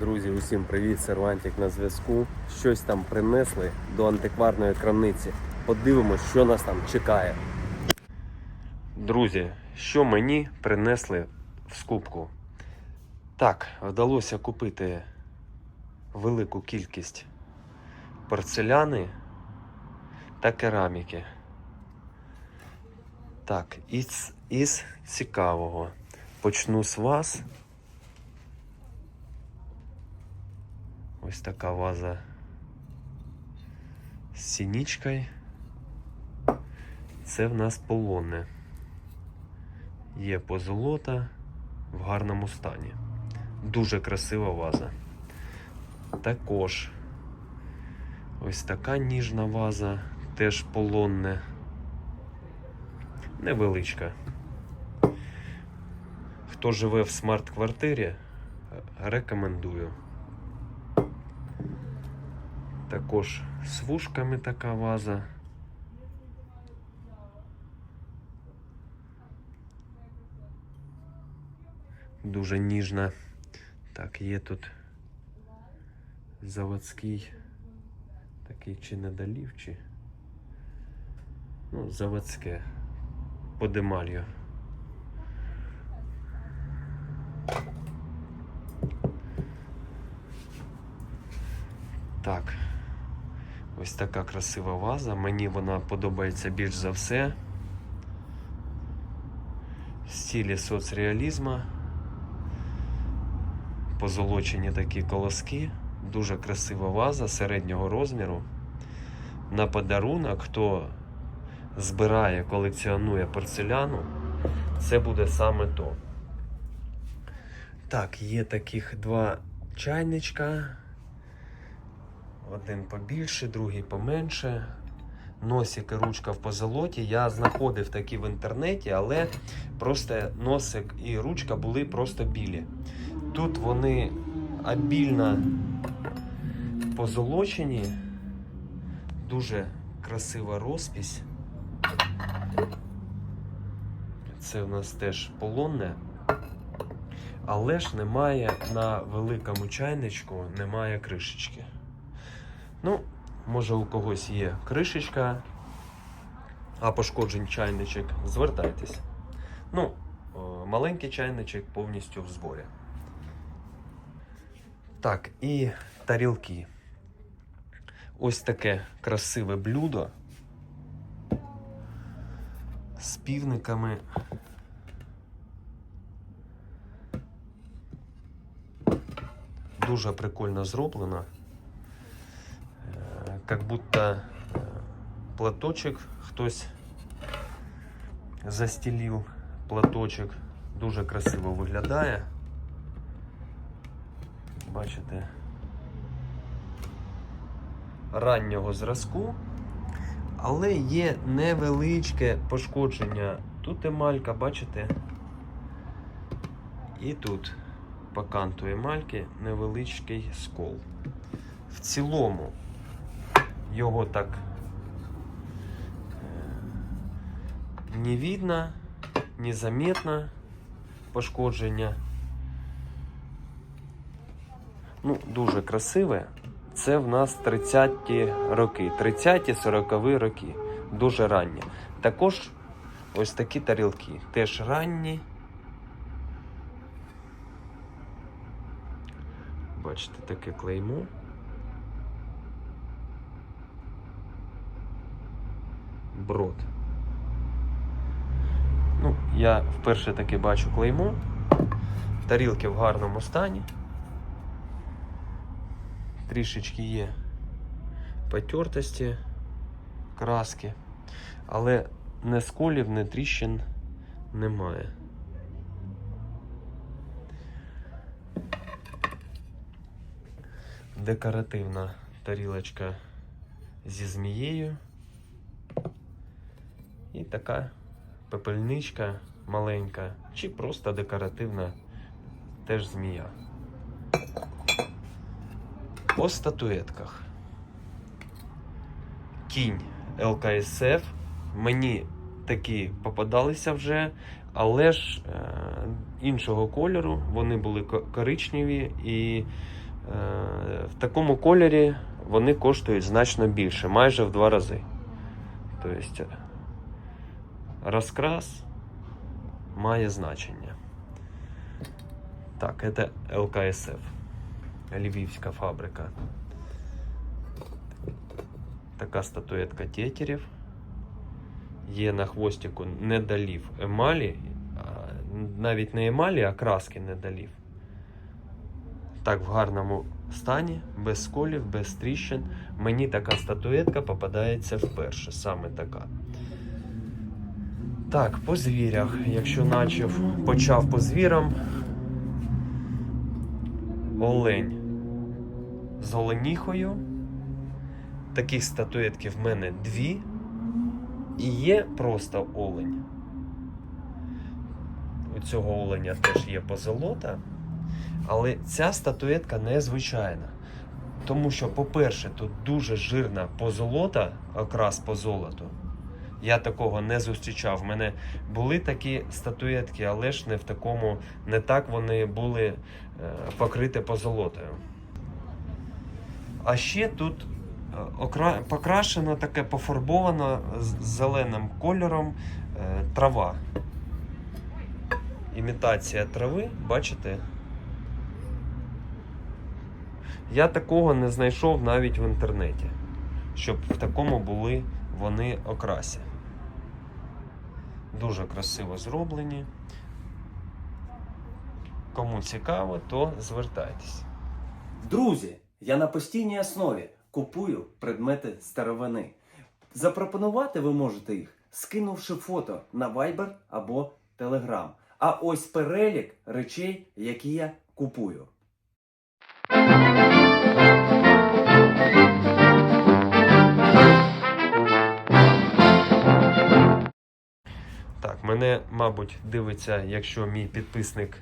Друзі, усім привіт! Сервантик на зв'язку. Щось там принесли до антикварної крамниці. Подивимось, що нас там чекає. Друзі, що мені принесли в скупку? Так, вдалося купити велику кількість порцеляни та кераміки. Так, із, із цікавого. Почну з вас. Ось така ваза з сінічкою. Це в нас полонне. Є позолота в гарному стані. Дуже красива ваза. Також ось така ніжна ваза, теж полонне. Невеличка. Хто живе в смарт-квартирі, рекомендую. Також з вушками така ваза. Дуже ніжна. Так, є тут заводський такий чи недолів, чи. Ну, заводське. По демалью. Так. Ось така красива ваза. Мені вона подобається більш за все. В стилі соцреалізму. Позолочені такі колоски. Дуже красива ваза середнього розміру. На подарунок, хто збирає, колекціонує порцеляну, це буде саме то. Так, є таких два чайничка. Один побільше, другий поменше. Носик і ручка в позолоті. Я знаходив такі в інтернеті, але просто носик і ручка були просто білі. Тут вони обільно позолочені, дуже красива розпись. Це в нас теж полонне. Але ж немає на великому чайничку, немає кришечки. Ну, може у когось є кришечка, а пошкоджень чайничок, звертайтесь. Ну, маленький чайничок повністю в зборі. Так, і тарілки. Ось таке красиве блюдо з півниками. Дуже прикольно зроблено. Как будто платочек хтось застелив платочок. Дуже красиво виглядає. Бачите? Раннього зразку, але є невеличке пошкодження. Тут емалька, бачите? І тут по канту емальки невеличкий скол. В цілому його так е, не видно, незаметно пошкодження. Ну, дуже красиве. Це в нас 30-ті роки, 30-ті 40-ві роки. Дуже ранні. Також ось такі тарілки. Теж ранні. Бачите, таке клеймо. Брод. Ну, я вперше таки бачу клеймо. Тарілки в гарному стані. Трішечки є потертості, краски, але не сколів, не тріщин немає. Декоративна тарілочка зі змією. І така пепельничка маленька, чи просто декоративна теж змія. По статуетках. Кінь ЛКСФ. Мені такі попадалися вже, але ж е, іншого кольору. Вони були коричневі і в такому кольорі вони коштують значно більше, майже в два рази. Тобто розкрас має значення. Так, це ЛКСФ. Львівська фабрика. Така статуетка тетерів. Є на хвостику недолів емалі, навіть не емалі, а краски недолів. Так, в гарному стані, без сколів, без тріщин. Мені така статуетка попадається вперше, саме така. Так, по звірях. Якщо начав, почав по звірам. Олень з оленіхою. Таких статуетків в мене дві. І є просто олень. У цього оленя теж є позолота. Але ця статуетка незвичайна. Тому що, по-перше, тут дуже жирна позолота, окрас по золоту. Я такого не зустрічав. В мене були такі статуетки, але ж не в такому, не так вони були е, покриті позолотою. А ще тут е, окра... покрашено таке пофарбовано з зеленим кольором е, трава. Імітація трави, бачите? Я такого не знайшов навіть в інтернеті, щоб в такому були вони окрасі. Дуже красиво зроблені. Кому цікаво, то звертайтесь. Друзі, я на постійній основі купую предмети старовини. Запропонувати ви можете їх, скинувши фото на Viber або Telegram. А ось перелік речей, які я купую. Так, мене, мабуть, дивиться, якщо мій підписник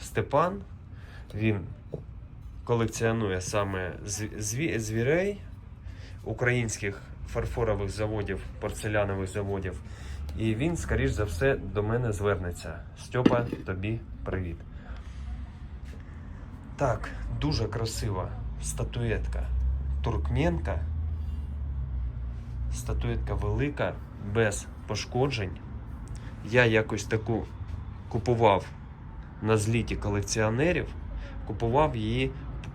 Степан, він колекціонує саме зві- звірей українських фарфорових заводів, порцелянових заводів. І він, скоріш за все, до мене звернеться. Стьопа, тобі привіт. Так, дуже красива статуетка туркменка. Статуетка велика, без пошкоджень. Я якось таку купував на зліті колекціонерів, купував її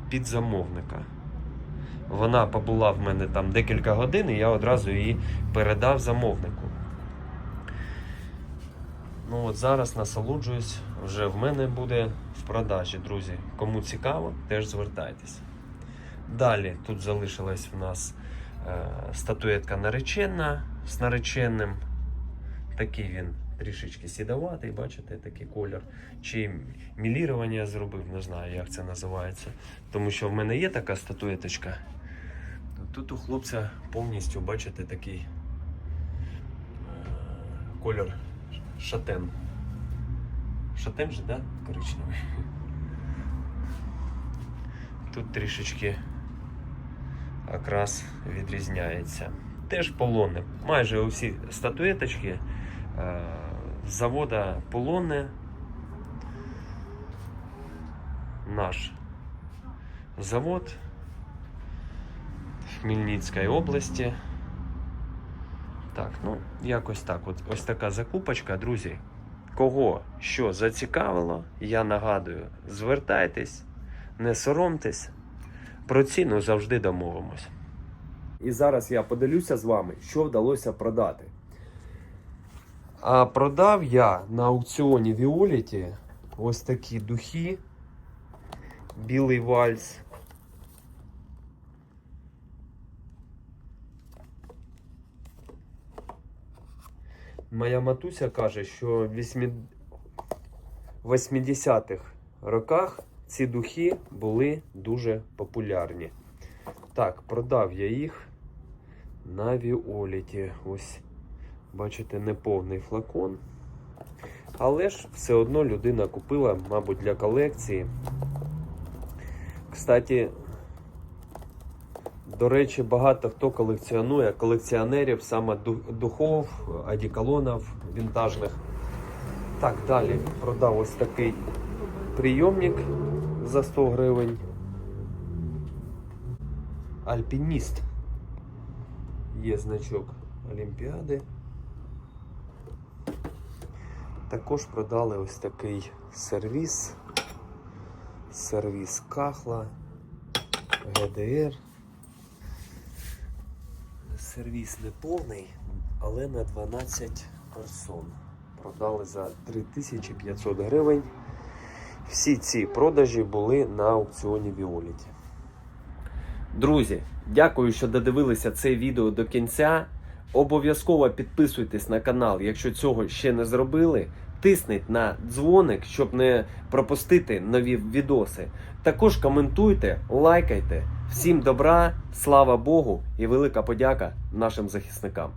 під замовника. Вона побула в мене там декілька годин, і я одразу її передав замовнику. Ну от зараз насолоджуюсь, вже в мене буде в продажі, друзі. Кому цікаво, теж звертайтесь. Далі тут залишилась в нас е, статуетка наречена з нареченим. Такий він трішечки сідоватий, бачите, такий колір. Чи мілірування зробив, не знаю, як це називається. Тому що в мене є така статуеточка. Тут у хлопця повністю, бачите, такий е, колір шатен. Шатен же, да? Коричневий. Тут трішечки окрас відрізняється. Теж полонне. Майже усі статуеточки е, завода полонне. Наш завод в Хмельницькій області. Так, ну, якось так. От, ось така закупочка, друзі. Кого що зацікавило, я нагадую, звертайтесь, не соромтесь, про ціну завжди домовимось. І зараз я поділюся з вами, що вдалося продати. А продав я на аукціоні Віоліті ось такі духи. Білий вальс. Моя матуся каже, що в 80-х роках ці духи були дуже популярні. Так, продав я їх на Віоліті. Ось Бачите, неповний флакон. Але ж все одно людина купила, мабуть, для колекції. Кстати, до речі, багато хто колекціонує колекціонерів саме духов, одеколонів вінтажних. Так, далі продав ось такий прийомник за 100 гривень. альпініст. Є значок Олімпіади. Також продали ось такий сервіс. Сервіс Кахла, ГДР. Сервіс не повний, але на 12 персон. Продали за 3500 гривень. Всі ці продажі були на аукціоні Віоліті. Друзі, дякую, що додивилися це відео до кінця. Обов'язково підписуйтесь на канал, якщо цього ще не зробили. Тисніть на дзвоник, щоб не пропустити нові відоси. Також коментуйте, лайкайте. Всім добра, слава Богу і велика подяка нашим захисникам.